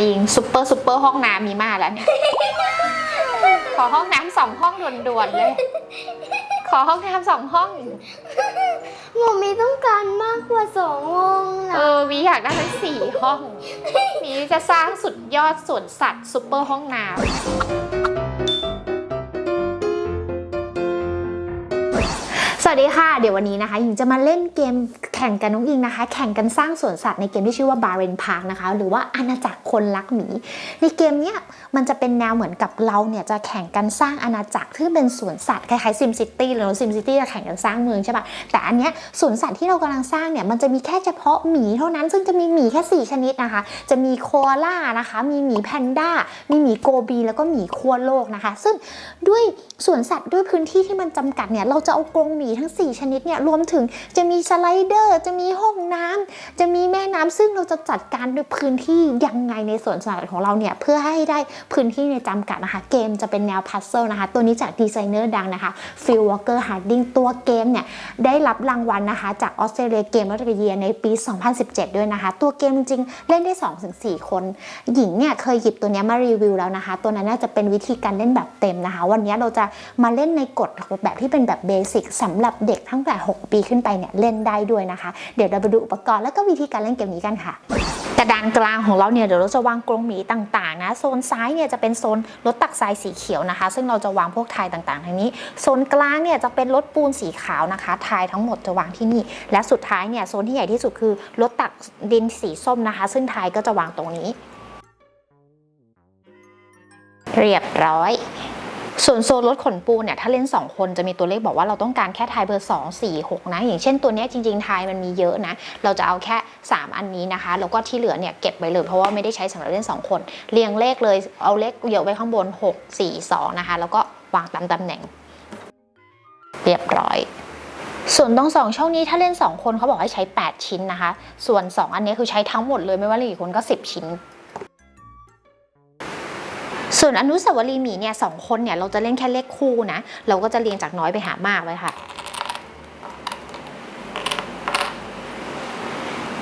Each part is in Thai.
อิงซุปเปอร์ซุปเปอร์ห้องน้ำมีมาแล้วเนี่ยขอห้องน้ำสองห้องด่วนๆเลย ขอห้องน้ำสองห้อง หมูมีต้องการมากกว่าสองวงเอนะอวีอยากได้ทั้งสี่ห้องวีจะสร้างสุดยอดสวนสัตว์ซุปเปอร์ห้องน้ำ วัสดีค่ะ เดี๋ยววันนี้นะคะหญิงจะมาเล่นเกมแข่งกันน้องอิงนะคะ แข่งกันสร้างสวนสัตว์ในเกมที่ชื่อว่า b a r e n Park นะคะ หรือว่าอาณาจักรคนรักหมี ในเกมเนี้ยมันจะเป็นแนวเหมือนกับเราเนี่ยจะแข่งกันสร้างอาณาจักรที่เป็นสวนสัตว์คล้ายๆ Sim City หรือ Sim City จะแข่งกันสร้างเมืองใช่ปะแต่อันเนี้ยสวนสัตว์ที่เรากำลังสร้างเนี่ยมันจะมีแค่เฉพาะหมีเท่านั้น ซึ่งจะมีหมีแค่ 4 ชนิดนะคะ จะมีโคอาล่านะคะ มีหมีแพนด้า มีหมีโกบี แล้วก็หมีขั้วโลกนะคะ ซึ่งด้วยสวนสัตว์ด้วยพื้นที่ที่มันจำกัดเนี่ยเราจะเอากรงหมีทั้ง 4 ชนิดเนี่ยรวมถึงจะมีสไลเดอร์ จะมีห้องน้ำจะมีแม่น้ำซึ่งเราจะจัดการด้วยพื้นที่ยังไงในสวนสัตว์ของเราเนี่ยเพื่อให้ได้พื้นที่ในจำกัดนะคะ เกมจะเป็นแนวพัซเซิลนะคะ ตัวนี้จากดีไซเนอร์ดังนะคะฟิลวอ k เกอร์ฮาร์ดิงตัวเกมเนี่ยได้รับรางวัลนะคะ จากออสเตรเลียเกมรัตเยียในปี 2017 ด้วยนะคะ ตัวเกมจริงๆเล่นได้ 2-4 คน หญิงเนี่ยเคยหยิบตัวนี้มารีวิวแล้วนะคะ ตัวนั้นน่าจะเป็นวิธีการเล่นแบบเต็มนะคะ วันนี้เราจะมาเล่นในกฎแบบที่เป็นแบบเบสิกสำหรับเด็กตั้งแต่ 6 ปีขึ้นไปเนี่ยเล่นได้ด้วยนะคะ เดี๋ยวเราไปดูอุปกรณ์แล้วก็วิธีการเล่นเกมนี้กันค่ะแต่ด้านกลางของเราเนี่ยเดี๋ยวเราจะวางกรงหมีต่างๆนะโซนซ้ายเนี่ยจะเป็นโซนรถตักทรายสีเขียวนะคะ ซึ่งเราจะวางพวกทายต่างๆทางนี้โซนกลางเนี่ยจะเป็นรถปูนสีขาวนะคะทายทั้งหมดจะวางที่นี่ และสุดท้ายเนี่ยโซนที่ใหญ่ที่สุดคือรถตักดินสีส้มนะคะ ซึ่งทายก็จะวางตรงนี้ เรียบร้อย ส่วนโซนรถขนปูเนี่ยถ้าเล่น 2 คนจะมีตัวเลขบอกว่าเราต้องการแค่ทายเบอร์ 2 4 6 นะ อย่างเช่นตัวนี้จริงๆทายมันมีเยอะนะ เราจะเอาแค่ 3 อันนี้นะคะ แล้วก็ที่เหลือเนี่ยเก็บไว้เลยเพราะว่าไม่ได้ใช้สำหรับเล่น 2 คน เรียงเลขเลยเอาเลขเยอะไว้ข้างบน 6 4 2 นะคะ แล้วก็วางตามตำแหน่ง เรียบร้อยส่วนตรงสองช่องนี้ถ้าเล่น 2 คนเขาบอกให้ใช้ 8 ชิ้นนะคะ ส่วน 2 อันนี้คือใช้ทั้งหมดเลยไม่ว่าเล่นกี่คนก็ 10 ชิ้น ส่วนอนุสาวรีย์หมีเนี่ยสองคนเนี่ยเราจะเล่นแค่เลขคู่นะ เราก็จะเรียงจากน้อยไปหามากเลยค่ะ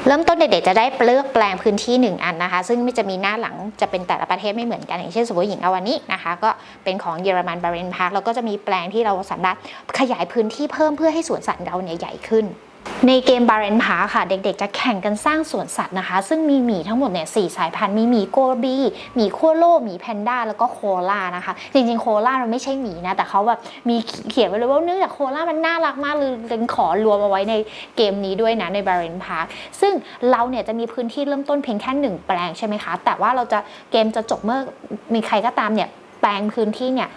เริ่มต้นเด็กๆจะได้เลือกแปลงพื้นที่หนึ่งอันนะคะ ซึ่งไม่จะมีหน้าหลังจะเป็นแต่ละประเทศไม่เหมือนกันอย่างเช่นสมมติหญิงอวันนี้นะคะ ก็เป็นของเยอรมันบาเรนพาร์คแล้วก็จะมีแปลงที่เราสามารถขยายพื้นที่เพิ่มเพื่อให้สวนสัตว์เราเนี่ยใหญ่ขึ้น ในเกมบาเรนพาร์ค่ะ เด็กๆ จะแข่งกันสร้างสวนสัตว์นะคะ ซึ่งมีหมีทั้งหมดเนี่ยสสายพันธุ์มีหมีโกบีหมีขั้วโลกหมีแพนด้าแล้วก็โคลานะคะ จริงๆ โคลามันไม่ใช่หมีนะ แต่เขาแบบมีเขียนไว้เลยว่าเนื่องจากโคลามันน่ารักมากเลยเลยขอรวมเอาไว้ในเกมนี้ด้วยนะในบาเรนพาร์คซึ่งเราเนี่ยจะมีพื้นที่เริ่มต้นเพียงแค่หนึ่งแปลงใช่ไหมคะ แต่ว่าเราจะเกมจะจบเมื่อมีใครก็ตามเนี่ย แปลงพื้นที่เนี่ย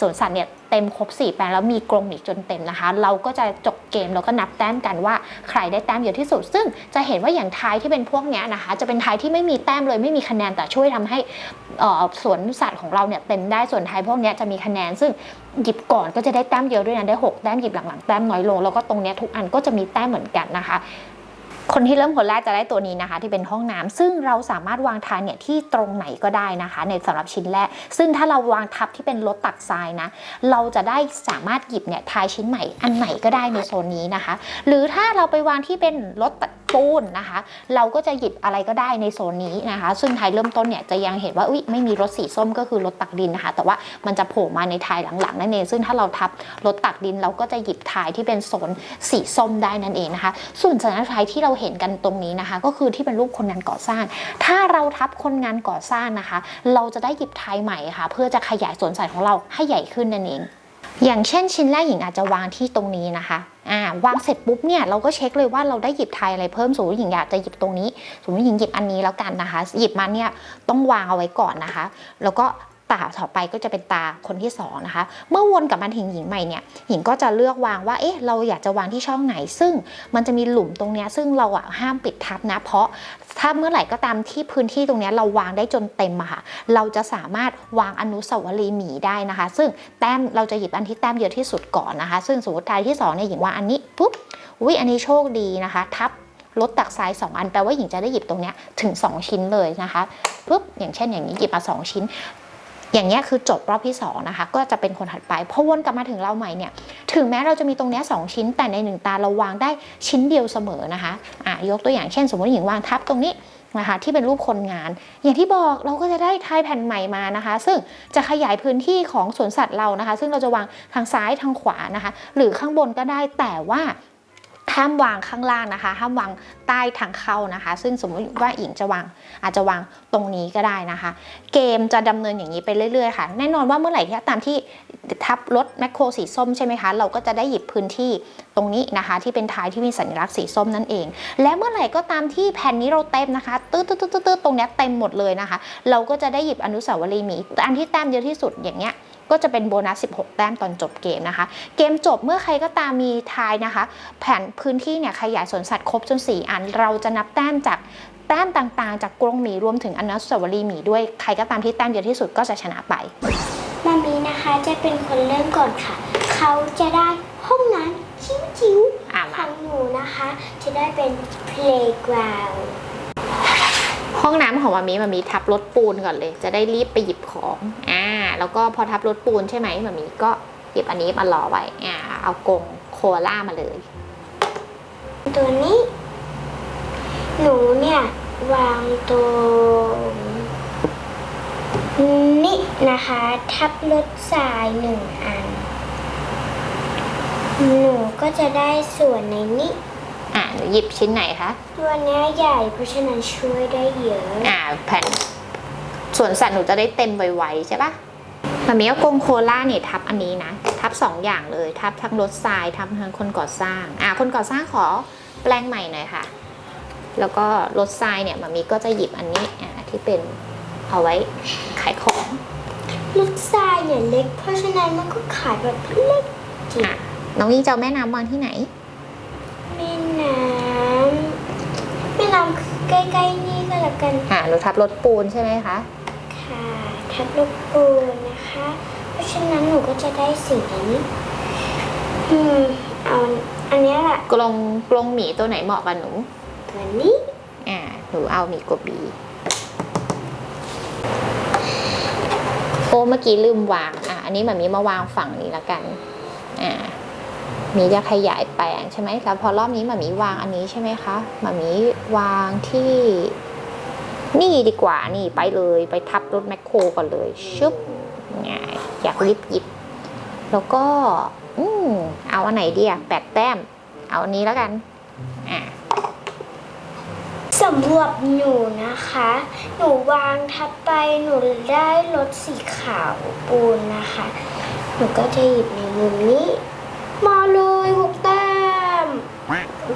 สวนสัตว์เนี่ยเต็มครบ 4 แปลงแล้วมีกรงอีกจนเต็มนะคะ เราก็จะจบเกมแล้วก็นับแต้มกันว่าใครได้แต้มเยอะที่สุด ซึ่งจะเห็นว่าอย่างทายที่เป็นพวกเนี้ยนะคะ จะเป็นทายที่ไม่มีแต้มเลยไม่มีคะแนนแต่ช่วยทำให้สวนสัตว์ของเราเนี่ยเต็มได้ส่วนทายพวกเนี้ยจะมีคะแนน ซึ่งหยิบก่อนก็จะได้แต้มเยอะด้วยนะได้หกแต้มหยิบหลังๆแต้มน้อยลงแล้วก็ตรงเนี้ยทุกอันก็จะมีแต้มเหมือนกันนะคะ คนที่เริ่มคนแรกจะได้ตัวนี้นะคะ ที่เป็นห้องน้ำซึ่งเราสามารถวางทายเนี่ยที่ตรงไหนก็ได้นะคะ ในสำหรับชิ้นแรก ซึ่งถ้าเราวางทับที่เป็นรถตักทรายนะ เราจะได้สามารถหยิบเนี่ยทายชิ้นใหม่อันไหนก็ได้ในโซนนี้นะคะ หรือถ้าเราไปวางที่เป็นรถตักปูนนะคะ เราก็จะหยิบอะไรก็ได้ในโซนนี้นะคะ ซึ่งทายเริ่มต้นเนี่ยจะยังเห็นว่าอุ้ยไม่มีรถสีส้มก็คือรถตักดินนะคะ แต่ว่ามันจะโผล่มาในทายหลังๆนั่นเอง ซึ่งถ้าเราทับรถตักดินเราก็จะหยิบทายที่เป็นโซนสีส้มได้นั่นเองนะคะ ส่วนสัญลักษณ์ทายที่เราเห็นกันตรงนี้นะคะ ก็คือที่เป็นรูปคนงานก่อสร้าง ถ้าเราทับคนงานก่อสร้างนะคะ เราจะได้หยิบทายใหม่ค่ะ เพื่อจะขยายสวนใสัตว์ของเราให้ใหญ่ขึ้นนั่นเอง อย่างเช่น ชิ้นแรกหญิงอาจจะวางที่ตรงนี้นะคะอ่าวางเสร็จปุ๊บเนี่ยเราก็เช็คเลยว่าเราได้หยิบไทยอะไรเพิ่มสมมติหญิงอยากจะหยิบตรงนี้สมมติหญิงหยิบอันนี้แล้วกันนะคะ หยิบมาเนี่ยต้องวางเอาไว้ก่อนนะคะ แล้วก็ ตาต่อไปก็จะเป็นตาคนที่สองนะคะ เมื่อวนกลับมาถึงหญิงใหม่เนี่ยหญิงก็จะเลือกวางว่าเอ๊ะเราอยากจะวางที่ช่องไหน ซึ่งมันจะมีหลุมตรงเนี้ยซึ่งเราอะห้ามปิดทับนะ เพราะถ้าเมื่อไหร่ก็ตามที่พื้นที่ตรงนี้เราวางได้จนเต็มอะค่ะ เราจะสามารถวางอนุสาวรีย์หมีได้นะคะ ซึ่งแต้มเราจะหยิบอันที่แต้มเยอะที่สุดก่อนนะคะ ซึ่งสมมติทายที่สองเนี่ยหญิงวางอันนี้ปุ๊บอุ้ยอันนี้โชคดีนะคะ ทับรถตักทราย 2 อันแปลว่าหญิงจะได้หยิบตรงนี้ถึง 2 ชิ้นเลยนะคะปุ๊บอย่างเช่นอย่างนี้หยิบมา 2 ชิ้น อย่างเงี้ยคือจบรอบที่2นะคะก็จะเป็นคนถัดไปพอวนกลับมาถึงเราใหม่เนี่ยถึงแม้เราจะมีตรงเนี้ยสองชิ้น แต่ในหนึ่งตาเราวางได้ชิ้นเดียวเสมอนะคะอะยกตัวอย่างเช่น สมมติหญิงวางทับตรงนี้นะคะที่เป็นรูปคนงาน อย่างที่บอกเราก็จะได้ทายแผ่นใหม่มานะคะ ซึ่งจะขยายพื้นที่ของสวนสัตว์เรานะคะ ซึ่งเราจะวางทางซ้ายทางขวานะคะ หรือข้างบนก็ได้แต่ว่า ห้ามวางข้างล่างนะคะ ห้ามวางใต้ทางเข้านะคะ ซึ่งสมมติว่าอิงจะวางอาจจะวางตรงนี้ก็ได้นะคะ เกมจะดำเนินอย่างนี้ไปเรื่อยๆค่ะ แน่นอนว่าเมื่อไหร่ที่ตามที่ทับรถแมคโครสีส้มใช่ไหมคะ เราก็จะได้หยิบพื้นที่ตรงนี้นะคะ ที่เป็นท้ายที่มีสัญลักษณ์สีส้มนั่นเอง และเมื่อไหร่ก็ตามที่แผ่นนี้เราเต็มนะคะตืดตืดตืดตืดตรงนี้เต็มหมดเลยนะคะ เราก็จะได้หยิบอนุสาวรีย์หมีอันที่แต้มเยอะที่สุดอย่างเงี้ย ก็จะเป็นโบนัส 16 แต้มตอนจบเกมนะคะ เกมจบเมื่อใครก็ตามมีทายนะคะ แผ่นพื้นที่เนี่ยขยายสวนสัตว์ครบจน 4 อัน เราจะนับแต้มจากแต้มต่างๆ จากกรงหมีรวมถึงอนุสาวรีย์หมีด้วยใครก็ตามที่แต้มเยอะที่สุดก็จะชนะไปมามีนะคะจะเป็นคนเริ่มก่อนค่ะ เขาจะได้ห้องน้ำจิ๋วอ่าๆขมาองหนูนะคะ จะได้เป็น playground ห้องน้ำของมามีมามีทับรถปูนก่อนเลย จะได้รีบไปหยิบของอ่าแล้วก็พอทับรถปูนใช่ไหมมามีก็หยิบอันนี้มารอไว้อ่าเอากงโคล่ามาเลย ตัวนี้ หนูเนี่ย วางตรงนี่นะคะ ทับรถสายหนึ่งอัน หนูก็จะได้ส่วนในนี้ อ่าหนูหยิบชิ้นไหนคะ ตัวเนี้ยใหญ่เพราะฉะนั้นช่วยได้เยอะอ่าแผ่นส่วนสัตว์หนูจะได้เต็มไวๆใช่ปะมามีเอากรงโคล่าเนี่ยทับอันนี้นะ ทับสองอย่างเลย ทับทั้งรถทรายทับทั้งคนก่อสร้าง อ่าคนก่อสร้างขอแปลงใหม่หน่อยค่ะ แล้วก็รถทรายเนี่ยมามีก็จะหยิบอันนี้อ่าที่เป็นเอาไว้ขายของรถทรายเนี่ยเล็ก เพราะฉะนั้นมันก็ขายแบบเล็กจิ๋วอะน้องยิ่งจะเอาแม่น้ำวางที่ไหน แม่น้ำแม่น้ำ ใกล้ๆนี่ก็แล้วกันอ่าหนูทับรถปูนใช่ไหมคะค่ะทับลูกปูนนะคะ เพราะฉะนั้นหนูก็จะได้สีนี้อืมเอาอันเนี้ยแหละกรงกรงหมีตัวไหนเหมาะกับหนู ตัวนี้อ่า หนูเอาหมีกบบี โอ้เมื่อกี้ลืมวาง อะ อันนี้แบบนี้มาวางฝั่งนี้ละกัน อ่า มีจะขยายแปลงใช่ไหมแล้วพอรอบนี้มามีวางอันนี้ใช่ไหมคะมามีวางที่ นี่ดีกว่านี่ไปเลยไปทับรถแมคโครก่อนเลยชึบเนี่ยอยากรีบหยิบ แล้วก็ อืมเอาอันไหนดีอะแปดแต้ม เอาอันนี้แล้วกันอ่าสำหรับหนูนะคะ หนูวางทับไปหนูได้รถสีขาวปูนนะคะ หนูก็จะหยิบในมุมนี้ เลยหกแต้ม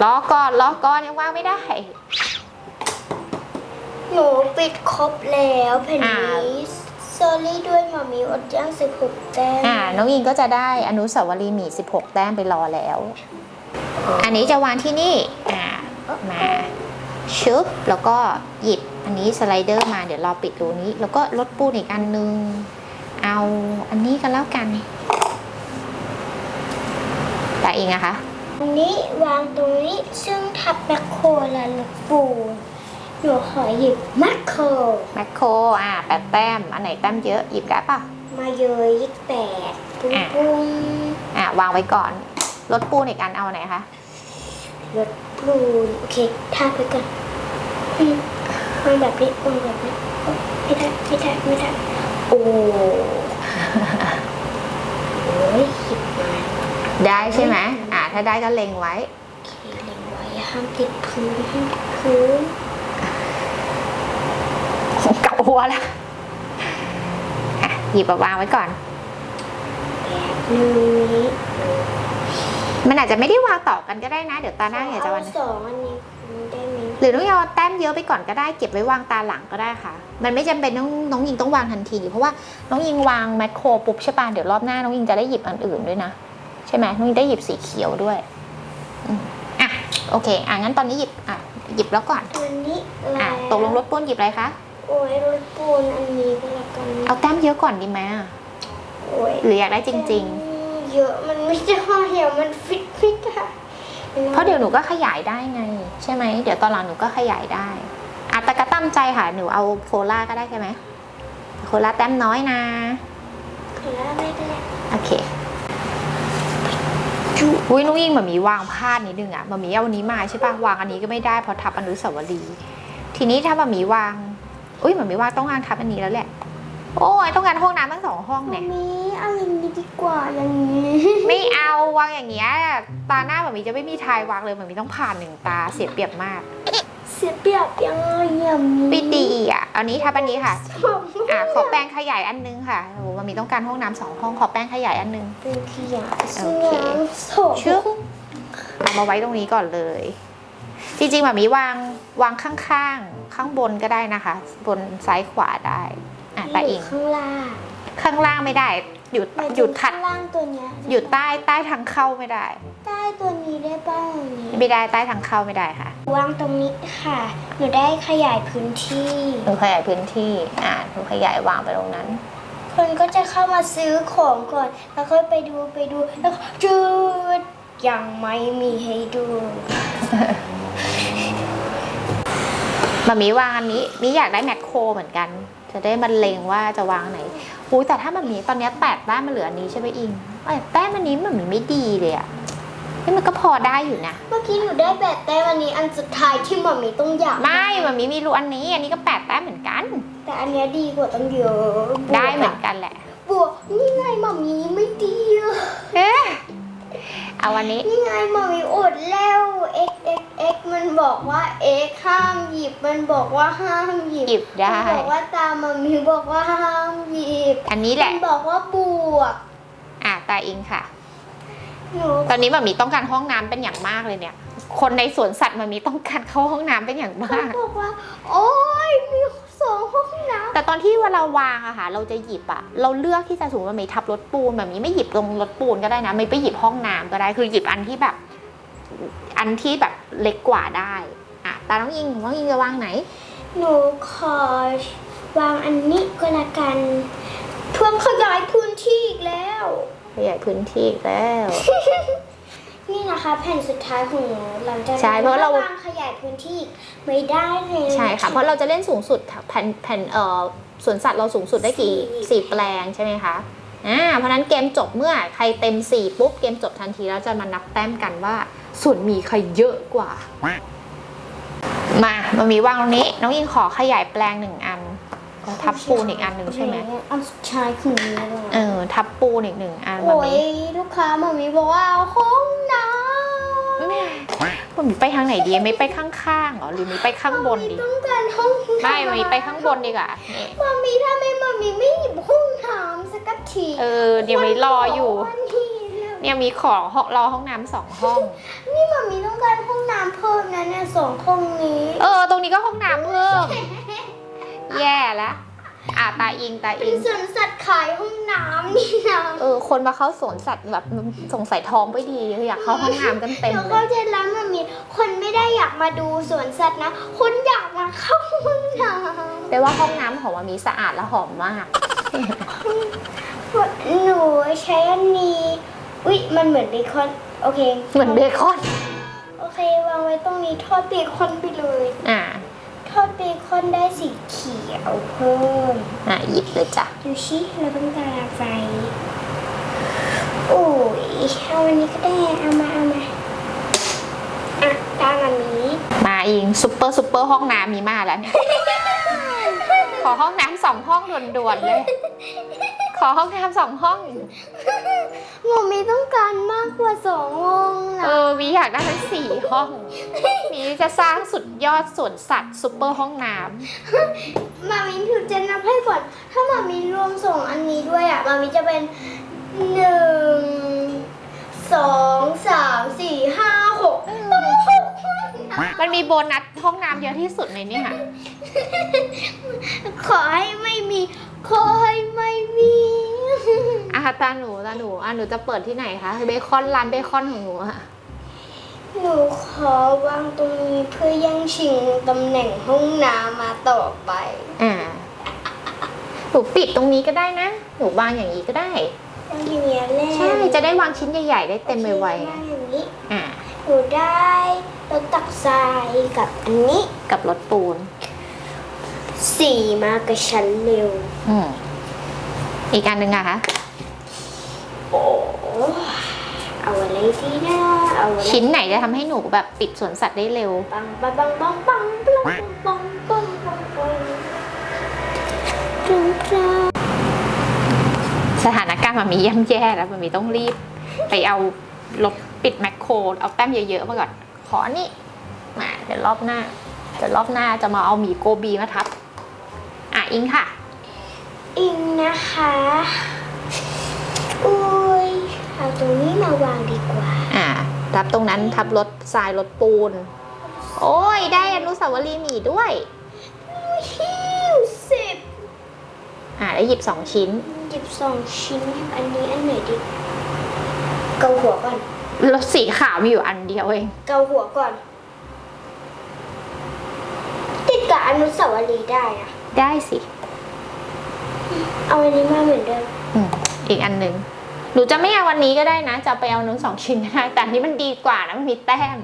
ล้อก่อนล้อก่อนยังวางไม่ได้ หนูปิดครบแล้วแผ่นอ่านี้โซลี่ด้วยมามีอดย่างสิบหกแต้มอ่าน้องอิงก็จะได้อนุสาวรีย์หมี16แต้มไปรอแล้ว อันนี้จะวางที่นี่อ่ามาชึบแล้วก็หยิบอันนี้สไลเดอร์มาเดี๋ยวรอปิดรูนี้ แล้วก็ลดปูนอีกอันนึง เอาอันนี้กันแล้วกัน แต่อิงอะคะอันนี้วางตรงนี้ซึ่งทับแมคโครและรถปูนหนูขอหยิบแมคโครแมคโครอ่าแปดแต้มอันไหนแต้มเยอะหยิบได้ปะมาเยยยี่แปดปุ้งอะปุ้งอ่าวางไว้ก่อนลดปูนอีกอันเอาไหนคะรถปูนโอเคทาบไปก่อนอืมวางแบบนี้วางแบบนี้ไม่ได้ไม่ได้ไม่ได้โอ้โอ้ยหยิบมา ได้ใช่ไหมอ่าถ้าได้ก็เล็งไว้โอเคเล็งไว้ห้ามติดพื้นห้ามติดพื้นกลับหัวแล้วอะหยิบมาวางไว้ก่อน แบบนี้มันอาจจะไม่ได้วางต่อกันก็ได้นะ เดี๋ยวตาหน้าอยากจะวันเอสองอันนี้คุณได้ไหมหรือน้องยอแต้มเยอะไปก่อนก็ได้เก็บไว้วางตาหลังก็ได้ค่ะ มันไม่จำเป็นต้องน้องยิงต้องวางทันที เพราะว่าน้องยิงวางแมคโครปุ๊บใช่ป่ะเดี๋ยวรอบหน้าน้องยิงจะได้หยิบอันอื่นด้วยนะ ใช่ไหมน้องยิงได้หยิบสีเขียวด้วยอืมอะโอเคอะงั้นตอนนี้หยิบอะหยิบแล้วก่อนอันนี้อะแล้วตกลงรถปุ้นหยิบอะไรคะโอ้ยรถปูนอันนี้ก็แล้วกันเอาแต้มเยอะก่อนดีไหมอะโอ้ยหรืออยากได้จริง ๆ เยอะมันไม่ได้เดี๋ยวมันฟิตฟิตอะๆเพราะเดี๋ยวหนูก็ขยายได้ไง ใช่ไหมเดี๋ยวตอนหลังหนูก็ขยายได้อะแต่ก็ตั้มใจค่ะ หนูเอาโคล่าก็ได้ใช่ไหมโคล่าแต้มน้อยนะแล้วไม่เป็นไรโอเค อุ้ยนุ้งยิงแบบมีวางพลาดนิดนึงอะแบบมีเอาอันนี้มาใช่ปะวางอันนี้ก็ไม่ได้เพราะทับอนุสาวรีย์ทีนี้ถ้ามามีวางอุ้ยมามีวางต้องวางทับอันนี้แล้วแหละ โอ้ยต้องการห้องน้ำทั้งสองห้องมาเนี่ยมีเอาอย่างนี้ดีกว่าอย่างนี้ ไม่เอาวางอย่างเงี้ยตาหน้าแบบมีจะไม่มีทายวางเลยแบบมีต้องผ่านหนึ่งตาเสียเปรียบมาก เสียเปรียบยังไงอย่างนี้ไม่ดีอะอันนี้ทับอันนี้ค่ะผมอะขอแป้งขยายอันนึงค่ะโอ้โหมันมีต้องการห้องน้ำสองห้องขอแป้งขยายอันนึง เป็นขยะโอเคโถชึบเอามาไว้ตรงนี้ก่อนเลย จริงๆแบบมีวางวางข้างๆ ข้างบนก็ได้นะคะ บนซ้ายขวาได้ อะแต่อิงข้างล่าง ข้างล่างไม่ได้ หยุดหมายถึงหยุดขัดข้างล่างตัวเนี้ยหยุดใต้ใต้ทางเข้าไม่ได้ ใต้ตัวนี้ได้ป่ะอย่างนี้ไม่ได้ใต้ทางเข้าไม่ได้ค่ะวางตรงนี้ค่ะ หนูได้ขยายพื้นที่ หนูขยายพื้นที่อ่าหนูขยายวางไปตรงนั้น คนก็จะเข้ามาซื้อของก่อน แล้วค่อยไปดูไปดูแล้วก็จืดยังไม่มีให้ดู มามีวางอันนี้มีอยากได้แมคโครเหมือนกัน จะได้มันเลงว่าจะวางไหน อุ้ยแต่ถ้ามันมีตอนเนี้ยแปดแต้มมันเหลืออันนี้ใช่ไหมอิงไอ้แต้มอันนี้มันมีไม่ดีเลยอะนี่มันก็พอได้อยู่นะ เมื่อกี้หนูได้แบบแต้มอันนี้อันสุดท้ายที่หมอมีต้องอยากไม่มันมีมีรูอันนี้ อันนี้ก็แปดแต้มเหมือนกัน แต่อันเนี้ยดีกว่าตั้งเยอะบวกได้เหมือนกันแหละ บวกนี่ไงหมอมีไม่ดีอะเอ๊ะ เอาวันนี้ นี่ไงหมอมีอดแล้ว x x x มันบอกว่า x ห้ามหยิบ มันบอกว่าห้ามหยิบหยิบได้ มันบอกว่าตามหมอมีบอกว่าห้ามหยิบอันนี้แหมัละนบอกว่าบวก อะตาอิงค่ะ หนูตอนนี้มันมีต้องการห้องน้ำเป็นอย่างมากเลยเนี่ย คนในสวนสัตว์มันมีต้องการเข้าห้องน้ำเป็นอย่างเขามาก บอกว่า โอ้ยมีสองห้องน้ แต่ตอนที่เวลาวางอะค่ะเราจะหยิบอะเราเลือกที่จะสมมติว่ามีทับรถปูนแบบนี้ไม่หยิบตรงรถปูนก็ได้นะ ไม่ไปหยิบห้องน้ำก็ได้คือหยิบอันที่แบบ อันที่แบบเล็กกว่าได้อะตาน้องอิงน้องอิงจะวางไหนำหนูขอวางอันนี้ก็แล้วกันเพื่อขยายพื้นที่อีกแล้วขยายพื้นที่อีกแล้ว นี่นะคะแผ่นสุดท้ายของหนูหลังจากนั้นใช่เพราะเราถ้วางขยายพื้นที่ไม่ได้เลยใช่ค่ะ เพราะเราจะเล่นสูงสุดแผ่นแผ่นเอ่อสวนสัตว์เราสูงสุดได้กี่สี่สี่แปลงใช่ไหมคะอ่าเพราะฉะนั้นเกมจบเมื่อใครเต็มสี่ปุ๊บเกมจบทันทีแล้วจะมานับแต้มกันว่า ส่วนมีใครเยอะกว่า มามามีวางตรงนี้ น้องอิงขอขยายแปลงหนึ่งอันก็ ทับปูนอีกอันหนึ่งใช่ไหมอันสุดท้ายของนี้เลยเออ ทับปูนอีกหนึ่งอันมาโอ้ยมีลูกค้ามามีบอกว่าเอาห้องน้ำมันมีไปทางไหนดีไม่ไปข้างๆเหรอหรือมีไปข้างบนดีต้องการห้องน้ำไม่มีไปข้างบนดีกว่านี่มามีถ้าไม่มามีไม่หยิบห้องน้ำสักทีเออเดี๋ยวมีรออยู่วันนี้แล้วเนี่ยมีของห้องรอห้องน้ำสองห้อง นี่มามีต้องการห้องน้ำเพิ่มนะเนี่ยสองห้องนี้ เออ ตรงนี้ก็ห้องน้ำเพิ่ม แย่แล้วอะตาอิงตาเป็อินง สวนสัตว์ขายห้องน้ำนี่นะเออ คนมาเข้าสวนสัตว์แบบสงสัยท้องไม่ดีอยากเข้าห้องน้ำกันเต็มเดี๋ยวเลเข้ายใจแล้วมามีคนไม่ได้อยากมาดูสวนสัตว์นะ คนอยากมาเข้าห้องน้ำแปลว่าห้องน้ำของมามีสะอาดและหอมมากหนูใช้อันนี้อุ๊ยมันเหมือนเบคอนโอเคเหมือนเบคอน โอเควางไว้ตรงนี้ทอดเบคอนไปเลย อ่า ทอดเบคอนได้สีเขียวเพิ่มอะหยิบเลยจ้ะดูชิเราต้องการอะไรโอ้ยเอาอันนี้ก็ได้เอามาเอามาอะตามอันนี้มาอิงซุปเปอร์ซุปเปอร์ห้องน้ำมีมาแล้วเนี่ยขอห้องน้ำสองห้องด่วนๆเลย ขอห้องน้ำสองห้องหมูมีต้องการมากกว่าสองห้องเอนะอวีอยากได้ทั้งสี่ห้อง มีจะสร้างสุดยอดสวนสัตว์ซุปเปอร์ห้องน้ำมามิถือจะนับให้ก่อน ถ้ามามิรวมส่งอันนี้ด้วยอะ มามิจะเป็นหนึ่งสองสามสี่ห้าหกต้องหกห้องนะมันมีโบนัสห้องน้ำเยอะที่สุดในนี่ค่ะ ขอให้ไม่มี ขอให้ไม่มีอาตาหนูตาหนูอะหนูจะเปิดที่ไหนคะเบคอนร้านเบคอนของหนูอะ หนูขอวางตรงนี้เพื่อแย่งชิงตำแหน่งห้องน้ำมาต่อไป อ่า หนูปิดตรงนี้ก็ได้นะ หนูวางอย่างนี้ก็ได้ ต้องทีเนี้ยเล่นใช่ จะได้วางชิ้นใหญ่ ๆ ได้เต็มไวโอคางอย่างนี้ๆอ่า หนูได้รถตักทรายกับอันนี้ กับรถปูน สี่มากับฉันเร็ว อืม อีกอันหนึ่งอะคะ โอ้เอาอะไรดีนะ เอาอะไรชิ้นไหนจะทำให้หนูแบบปิดสวนสัตว์ได้เร็ว ปังปังปังปังปังปังปังปัพรึงพราสถานการณ์มันมีย่ำแย่แล้วมันมีต้องรีบ ไปเอารถปิดแมคโคร เอาแต้มเยอะๆมาก่อน ขออันนี้มาเดี๋ยวรอบหน้า เดี๋ยวรอบหน้าจะมาเอาหมีโกบีมาทับ อะอิงค่ะ อิงนะคะ อุ้ยเอาตรงนี้มาวางดีกว่า อ่า ทับตรงนั้นทับรถทรายรถปูน โอ้ย ได้อนุสาวรีย์หมีด้วยฮิวสิบอ่าได้หยิบสองชิ้น หยิบสองชิ้น อันนี้อันไหนดี เกาหัวก่อน รถสีขาวมีอยู่อันเดียวเอง เกาหัวก่อน ติดกับอนุสาวรีย์ได้อะได้สิ เอาอันนี้มาเหมือนเดิม อืมอีกอันหนึ่ง หนูจะไม่เอาวันนี้ก็ได้นะ จะไปเอาหนึ่งสองชิ้นก็ได้แต่อันนี้มันดีกว่านะมันมีแต้ม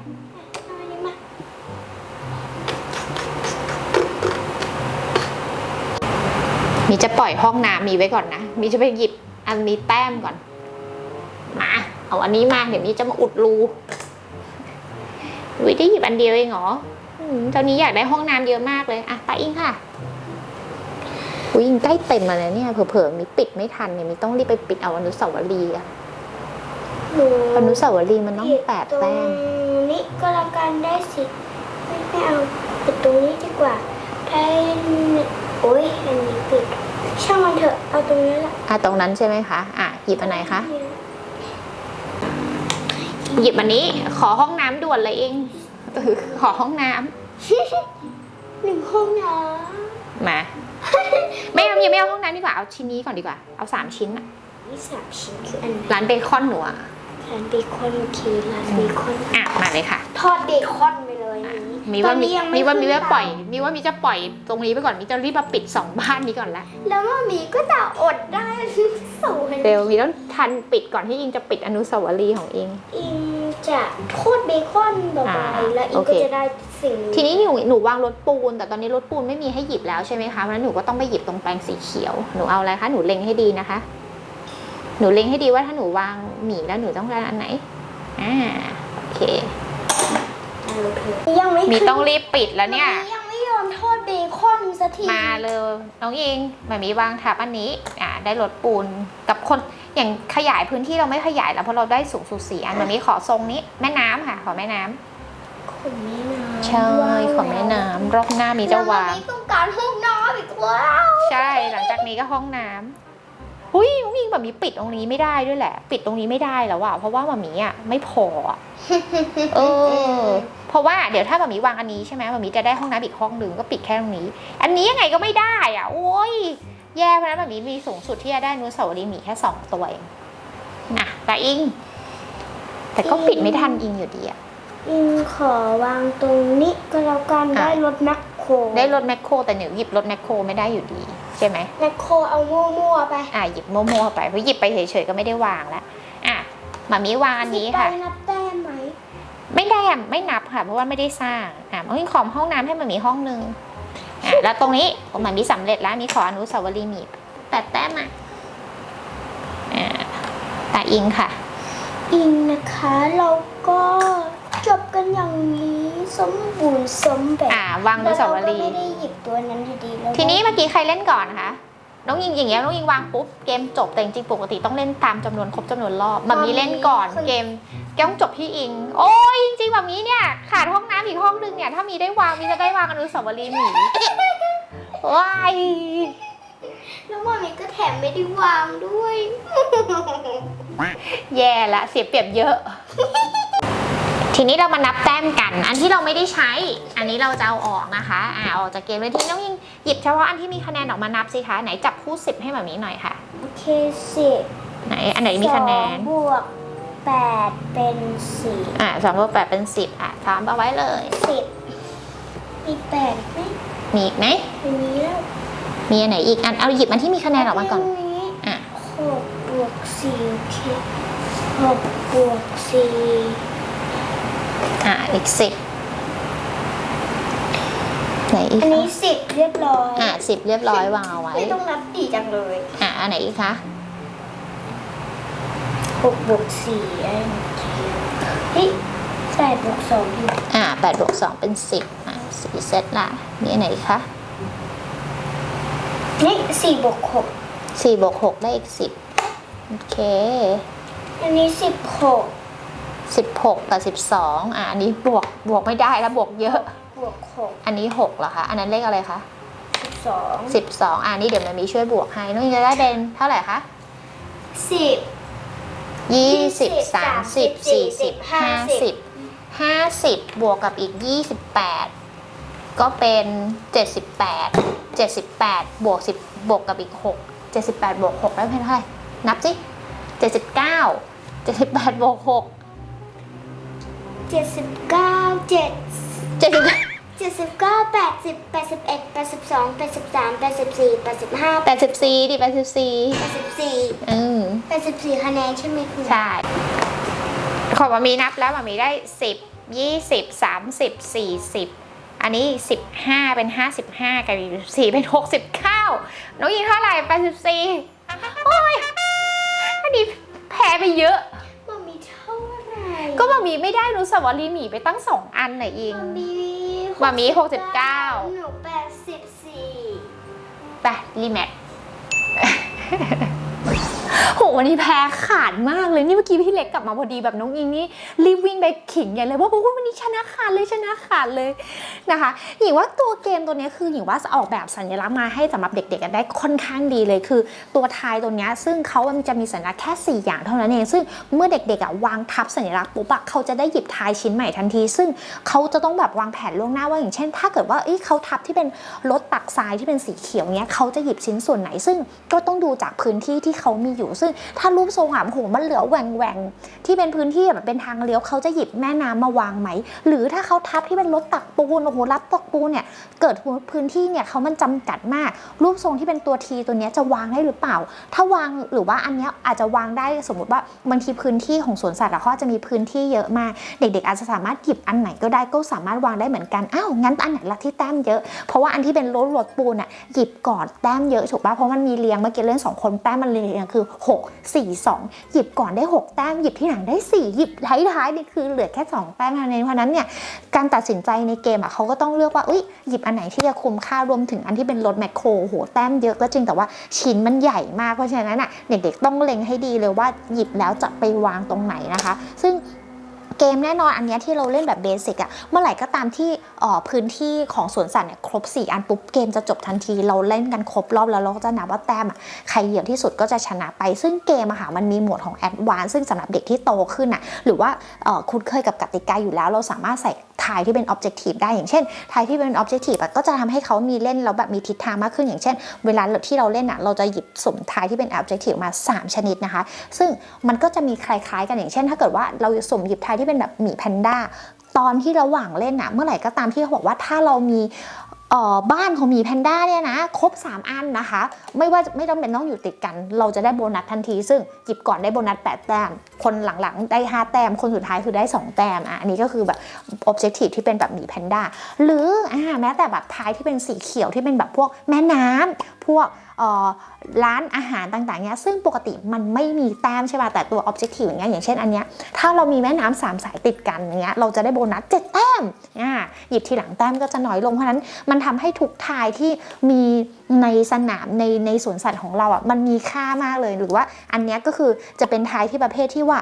มีจะปล่อยห้องน้ำมีไว้ก่อนนะ มีจะไปหยิบอันมีแต้มก่อน มา เอาอันนี้มา เดี๋ยวมีจะมาอุดรูวิได้หยิบอันเดียวเองเหรออืมตอนนี้อยากได้ห้องน้ำเยอะมากเลย อะไปอิงค่ะ อุ้ยอิงใกล้เต็มแล้วนะเนี่ยเผลอๆมีปิดไม่ทันเนี่ยมีต้องรีบไปปิดเอาอนุสาวรีย์อะหนูอนุสาวรีย์มันต้องแปดตรแต้งมนี้ก็แล้วกันได้สิไม่ไม่เอาปิดตรงนี้ดีกว่าถ้าโอ้ยอันนี้ปิดช่างมันเถอะเอาตรงนี้แหละอะตรงนั้นใช่ไหมคะอะหยิบอันไหนคะหยิบอันนี้ ขอห้องน้ำด่วนเลยเองเออขอห้องน้ำหนึ่งห้องน้มา ไม่เอายังไม่เอาห้องน้ำดีกว่าเอาชิ้นนี้ก่อนดีกว่าเอาสามชิ้นอะำนี่สามชิ้นคืออันไหนร้านเบคอนหนูอะร้านเบคอนคือร้านเบคอนอะมาเลยค่ะ ทอดเบคอนไปเลยนี้มีว่ามีตอนนี้ยังไมีว่ามีว่าขึ้นปล่อยเตมีว่ามีจะปล่อยตรงนี้ไปก่อนมีจะรีบมาปิดสองบ้านนี้ก่อนละแล้วว่ามีก็จะอดได้สวยเร็วมีต้องทันปิดก่อนที่อิงจะปิดอนุสาวรีย์ของอิงอิงจะทอดเบคอนต่อไปอ่าแล้วอิโองเคก็จะได้ สิ่งทีนี้หนูหนูวางรถปูน แต่ตอนนี้รถปูนไม่มีให้หยิบแล้วใช่ไหมคะเพราะฉะนั้นหนูก็ต้องไปหยิบตรงแปลงสีเขียวหนูเอาอะไรคะหนูเล็งให้ดีนะคะ หนูเล็งให้ดีว่าถ้าหนูวางหมีแล้วหนูต้องการอันไหนอ่าโอเคยังไม่มีขึ้นต้องรีบปิดแล้วเนี่ยมัยังไม่ยอมทอดเบคอนสักทีมาเลยน้องอิงมันมีวางทับอันนี้อ่าได้รถปูนกับคนอย่างขยายพื้นที่เราไม่ขยายแล้วเพราะเราได้สูงสุดสี่อันมันมีขอทรงนี้แม่น้ำค่ะ ขอแม่น้ำ ขอแม่น้ำใช่ขอแม่น้ำรอบหน้ามีจะวางแล้วมันต้องการห้องน้ำอีกแล้วใช่หลังจากนี้ก็ห้องน้ำหุ้ยน้องอิงแบบมีปิดตรงนี้ไม่ได้ด้วยแหละ ปิดตรงนี้ไม่ได้แล้วอะเพราะว่าแบบมีอะไม่พออะเออ เพราะว่าเดี๋ยวถ้าแบบมีวางอันนี้ใช่ไหมแบบมีจะได้ห้องน้ำอีกห้องหนึ่งก็ปิดแค่ตรงนี้ อันนี้ยังไงก็ไม่ได้อะโอ้ยแย่เพราะฉะนั้นแบบนี้มีสูงสุดที่จะได้อนุสาวรีย์หมีแค่สองตัวเองอะแต่อิง แต่ก็ปิดไม่ทันอิงอยู่ดีอะ อิงขอวางตรงนี้ก็แล้วกันอะได้รถแมคโครได้รถแมคโครแต่หนูหยิบรถแมคโครไม่ได้อยู่ดี ใช่ไหมแมคโครเอามั่วๆไป อะหยิบมั่วๆไปเพราะหยิบไปเฉยๆก็ไม่ได้วางแล้วอะมามีวางอันนี้ค่ะไปนับแต้มไหมไม่ได้อะไม่นับค่ะ เพราะว่าไม่ได้สร้างอะมันมีของห้องน้ำให้มันมีห้องนึงอะแล้วตรงนี้ผมมันมีสำเร็จแล้วมีขออนุสาวรีย์หมีแปดแต้มอะอ่าตาอิงค่ะ อิงนะคะเราก็ จบกันอย่างนี้สมบูรณ์สมแบบอ่าวางอนุสาวรีแต่เก็ย์ไม่ได้หยิบตัวนั้นอยู่ดีแล้วทีนี้เมื่อกี้ใครเล่นก่อนคะ น้องยิงอย่างเงี้ยน้องยิงวางปุ๊บเกมจบแต่จริงๆปกติต้องเล่นตามจำนวนครบจำนวนรอบมันมีเล่นก่อนเกมแก้ต้องจบที่อิง โอ้ยจริงๆแบบนี้เนี่ยขาดห้องน้ำอีกห้องนึงเนี่ยถ้ามีได้วางมีจะได้วางอนุสาวรีย์หมีว้ายแล้วมันมีก็แถมไม่ได้วางด้วย แย่ละเสียเปรียบเยอะ ทีนี้เรามานับแต้มกัน อันที่เราไม่ได้ใช้ อันนี้เราจะเอาออกนะคะอ่าออกจากเกมเลยที่น้องยิงหยิบเฉพาะอันที่มีคะแนนออกมานับสิคะไหนจับคู่สิบให้แบบนี้หน่อยค่ะ โอเคสิบไหนอันไหนมีคะแนนสองบวกแปดเป็นสี่อ่าสองบวกแปดเป็นสิบอะถามเอาไว้เลยสิบมีแปดไหมมีอีกไหมอันนี้แล้วมีอันไหนอีกอันเอาหยิบอันที่มีคะแนนออกมาก่อนเรื่องนี้อะหกบวกสี่โอเคหกบวกสี่ อ่าอีกสิบไหนอีกอันคะนี้สิบเรียบร้อยอ่าสิบเรียบร้อยวางเอาไว้ ไม่ต้องนับดีจังเลยอ่าอันไหนอีกคะหกบวกสี่อันนี้เฮ้ยแปดบวกสองอยู่อ่าแปดบวกสองเป็นสิบอ่าสี่เซตละมีอันไหนอีกคะนี่สี่บวกหก4บวก6ได้อีก10โอเค อันนี้สิบหก 16 กับ 12 อะอันนี้บวกบวกไม่ได้แล้วบวกเยอะ บวกหกอันนี้6เหรอคะ อันนั้นเลขอะไรคะ สิบสอง12 อะนี่เดี๋ยวมันมีช่วยบวกให้น้องอิงจะได้เป็นเท่าไหร่คะ สิบ 20 30 40 50 50 บวกกับอีก 28 ก็เป็น 78 78 บวก 10 บวกกับอีก 6 78 บวก6ได้เป็นเท่าไหร่นับสิ 79 78 บวก6 เจ็ดสิบเก้าเจ็ด79เจ็ดสิบเก้าแปดสิบแปดสิบเอ็ดแปดสิบสองแปดสิบสามแปดสิบสี่แปดสิบห้าแปด84ดิ84สิบสี่อืมแปดสิบสี่คะแนนใช่ไหมคุณใช่ของมามีนับแล้วมามีได้10 20 30 40อันนี้15เป็น55กับ4เป็น69น้องยิงเท่าไหร่84โอ้ยอันนี้แพ้ไปเยอะ ก็มามีไม่ได้รู้สวรีหมีไปตั้ง2อันน่ะอิงมันมีมันมีห69หนูแปดสิบสี่ไปรีแมท โหวันนี้แพ้ขาดมากเลยนี่เมื่อกี้พี่เล็กกลับมาพอดีแบบน้องอิงนี่รีบวิ่งไปขิงใหญ่เลยว่าโอ้ยวันนี้ชนะขาดเลยชนะขาดเลยนะคะหญิงว่าตัวเกมตัวนี้คือหญิงว่าออกแบบสัญลักษณ์มาให้สำหรับเด็กๆกันได้ค่อนข้างดีเลยคือ ตัวทายตัวนี้ซึ่งเขามันจะมีสัญลักษณ์แค่ 4 อย่างเท่านั้นเองซึ่งเมื่อเด็กๆอะวางทับสัญลักษณ์ปุ๊บอะเขาจะได้หยิบทายชิ้นใหม่ทันที ซึ่งเขาจะต้องแบบวางแผนล่วงหน้าว่าอย่างเช่น ถ้าเกิดว่าเอ้ยเขาทับที่เป็นรถตักทรายที่เป็นสีเขียวเนี้ยเขาจะหยิบชิ้นส่วนไหน ซึ่งก็ต้องดูจากพื้นที่ที่เขามีอยู่ซึ่งถ้ารูปทรงอะโอ้โหมันเหลือแหว่งแหว่งที่เป็นพื้นที่แบบเป็นทางเลี้ยวเขาจะหยิบแม่น้ำมาวางไหม หรือถ้าเขาทับที่เป็นรถตักปูนโอ้โหรับตักปูนเนี่ยเกิดพื้นที่เนี่ยเขามันจำกัดมาก รูปทรงที่เป็นตัวทีตัวเนี้ยจะวางได้หรือเปล่า ถ้าวางหรือว่าอันเนี้ยอาจจะวางได้สมมติว่าบางทีพื้นที่ของสวนสัตว์อะเขาอาจะมีพื้นที่เยอะมาก เด็ก ๆ อาจจะสามารถหยิบอันไหนก็ได้ก็สามารถวางได้เหมือนกันอ้าวงั้นอันไหนละที่แต้มเยอะ เพราะว่าอันที่เป็นรถรถปูนอะหยิบก่อนแต้มเยอะถูกปะเพราะมันมีเรียงเมื่อกี้เล่นสองคนแต้มมันเรียงคือ6 4 2 หยิบก่อนได้ 6 แต้ม หยิบที่หลังได้ 4 หยิบท้ายๆนี่คือเหลือแค่ 2 แต้มเท่านั้นเพราะนั้นเนี่ยการตัดสินใจในเกมอะเขาก็ต้องเลือกว่าเอ้ยหยิบอันไหนที่จะคุ้มค่ารวมถึงอันที่เป็นรถแมคโครโหแต้มเยอะก็จริงแต่ว่าชิ้นมันใหญ่มากเพราะฉะนั้นอะเด็กๆต้องเล็งให้ดีเลยว่าหยิบแล้วจะไปวางตรงไหนนะคะ ซึ่ง เกมแน่นอนอันนี้ที่เราเล่นแบบเบสิกอะเมื่อไหร่ก็ตามที่เอ่อพื้นที่ของสวนสัตว์เนี่ยครบ 4 อันปุ๊บเกมจะจบทันที เราเล่นกันครบรอบแล้วเราก็จะนับว่าแต้มอะใครเยอะที่สุดก็จะชนะไป ซึ่งเกมอะค่ะมันมีหมวดของแอดวานซ์ซึ่งสำหรับเด็กที่โตขึ้นอะหรือว่าเอ่อคุ้นเคยกับกติกาอยู่แล้วเราสามารถใส่ทายที่เป็น Objective ได้อย่างเช่นทายที่เป็น Objective ก็จะทำให้เขามีเล่นแล้วแบบมีทิศทางมากขึ้นอย่างเช่น เวลาที่เราเล่นอะเราจะหยิบสุ่มทายที่เป็น Objective มา 3 ชนิดนะคะ ซึ่งมันก็จะมีคล้ายๆ กันอย่างเช่น ถ้าเกิดว่าเราสุ่มหยิบทายที่เป็นแบบหมีแพนด้าตอนที่ระหว่างเล่นอะเมื่อไหร่ก็ตามที่เขาบอกว่าถ้าเรามี บ้านของหมีแพนด้าเนี่ยนะ ครบ 3 อันนะคะ ไม่ว่าไม่ต้องเป็นต้องอยู่ติดกัน เราจะได้โบนัสทันที ซึ่งหยิบก่อนได้โบนัส 8 แต้ม คนหลังๆ ได้ 5 แต้ม คนสุดท้ายคือได้ 2 แต้มอะอันนี้ก็คือแบบ objective ที่เป็นแบบหมีแพนด้าหรืออ่าแม้แต่แบบท้ายที่เป็นสีเขียวที่เป็นแบบพวกแม่น้ำพวกร้านอาหารต่างๆเนี้ยซึ่งปกติมันไม่มีแต้มใช่ป่ะแต่ตัว objective อย่างเงี้ยอย่างเช่นอันเนี้ยถ้าเรามีแม่น้ำสามสายติดกันอย่างเงี้ยเราจะได้โบนัสเจ็ดแต้มอ่าหยิบทีหลังแต้มก็จะน้อยลงเพราะฉะนั้นมันทำให้ทุกทายที่มี ในสนามในในสวนสัตว์ของเราอะมันมีค่ามากเลยหรือว่าอันนี้ก็คือจะเป็นทายที่ประเภทที่ว่า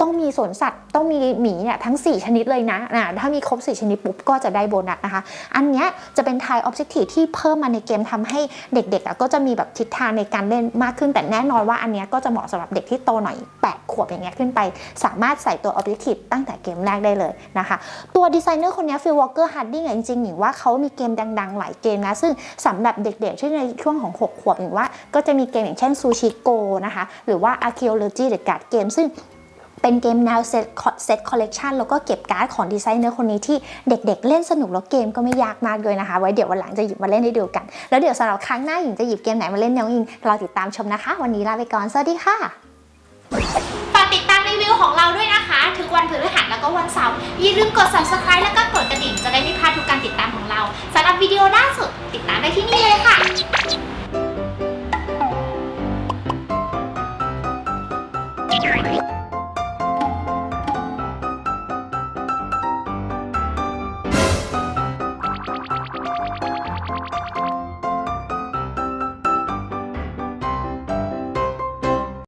ต้องมีสวนสัตว์ต้องมีหมีเนี่ยทั้ง 4 ชนิดเลยนะนะถ้ามีครบ 4 ชนิดปุ๊บก็จะได้โบนัสนะคะ อันนี้จะเป็นทายออบเจกตีที่เพิ่มมาในเกมทำให้เด็กๆอะก็จะมีแบบทิศทางในการเล่นมากขึ้น แต่แน่นอนว่าอันนี้ก็จะเหมาะสำหรับเด็กที่โตหน่อย 8 ขวบอย่างเงี้ยขึ้นไป สามารถใส่ตัวออบเจกตีตั้งแต่เกมแรกได้เลยนะคะ ตัวดีไซเนอร์คนนี้ฟิลวอลเกอร์ฮาร์ดิ้งจริงๆหญิงว่าเขามีเกมดังๆ หลายเกมนะซึ่งสำหรับเด็กๆที่ในช่วงของ 6 ขวบหญิงว่าก็จะมีเกมอย่างเช่นซูชิโกนะคะหรือว่า Archaeology the Card Game ซึ่งเป็นเกมแนวเซตเซตคอลเลกชันแล้วก็เก็บการ์ดของดีไซเนอร์คนนี้ที่เด็กๆ เล่นสนุกแล้วเกมก็ไม่ยากมากเลยนะคะ ไว้เดี๋ยววันหลังจะหยิบมาเล่นให้ดูกัน แล้วเดี๋ยวสำหรับครั้งหน้าหญิงจะหยิบเกมไหนมาเล่นน้องอิงรอติดตามชมนะคะ วันนี้ลาไปก่อน สวัสดีค่ะ ติดตามรีวิวของเราด้วยนะคะ ทุกวันพฤหัสแล้วก็วันเสาร์อย่าลืมกด subscribe แล้วก็กดกระดิ่งจะได้ไม่พลาดทุกการติดตามของเราสำหรับวิดีโอล่าสุดติดตามได้ที่นี่เลยค่ะ